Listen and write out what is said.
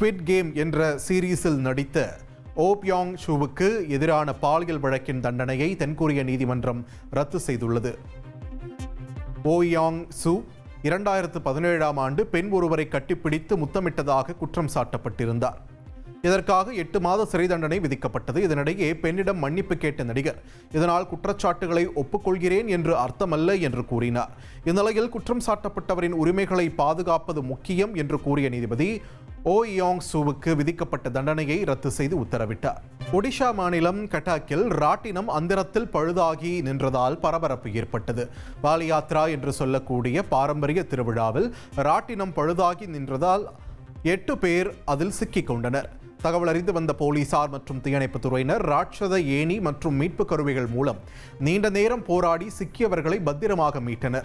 Squid game என்ற சீரீஸில் நடித்த oh ஓபியாங் ஷூவுக்கு எதிரான பாலியல் வழக்கின் தண்டனையை தென்கொரிய நீதிமன்றம் ரத்து செய்துள்ளது. Oh ஓயாங் சு இரண்டாயிரத்து பதினேழாம் ஆண்டு பெண் ஒருவரை கட்டிப்பிடித்து முத்தமிட்டதாக குற்றம் சாட்டப்பட்டிருந்தார். இதற்காக எட்டு மாத சிறை தண்டனை விதிக்கப்பட்டது. இதனிடையே பெண்ணிடம் மன்னிப்பு கேட்ட நடிகர் இதனால் குற்றச்சாட்டுகளை ஒப்புக்கொள்கிறேன் என்று அர்த்தமல்ல என்று கூறினார். இந்நிலையில் குற்றம் சாட்டப்பட்டவரின் உரிமைகளை பாதுகாப்பது முக்கியம் என்று கூறிய நீதிபதி ஓ யோங் சூவுக்கு விதிக்கப்பட்ட தண்டனையை ரத்து செய்து உத்தரவிட்டார். ஒடிஷா மாநிலம் கட்டாக்கில் ராட்டினம் அந்திரத்தில் பழுதாகி நின்றதால் பரபரப்பு ஏற்பட்டது. பாலியாத்ரா என்று சொல்லக்கூடிய பாரம்பரிய திருவிழாவில் ராட்டினம் பழுதாகி நின்றதால் எட்டு பேர் அதில் சிக்கிக் கொண்டனர். தகவல் அறிந்து வந்த போலீசார் மற்றும் தீயணைப்புத் துறையினர் ராட்சத ஏணி மற்றும் மீட்பு கருவிகள் மூலம் நீண்ட நேரம் போராடி சிக்கியவர்களை பத்திரமாக மீட்டனர்.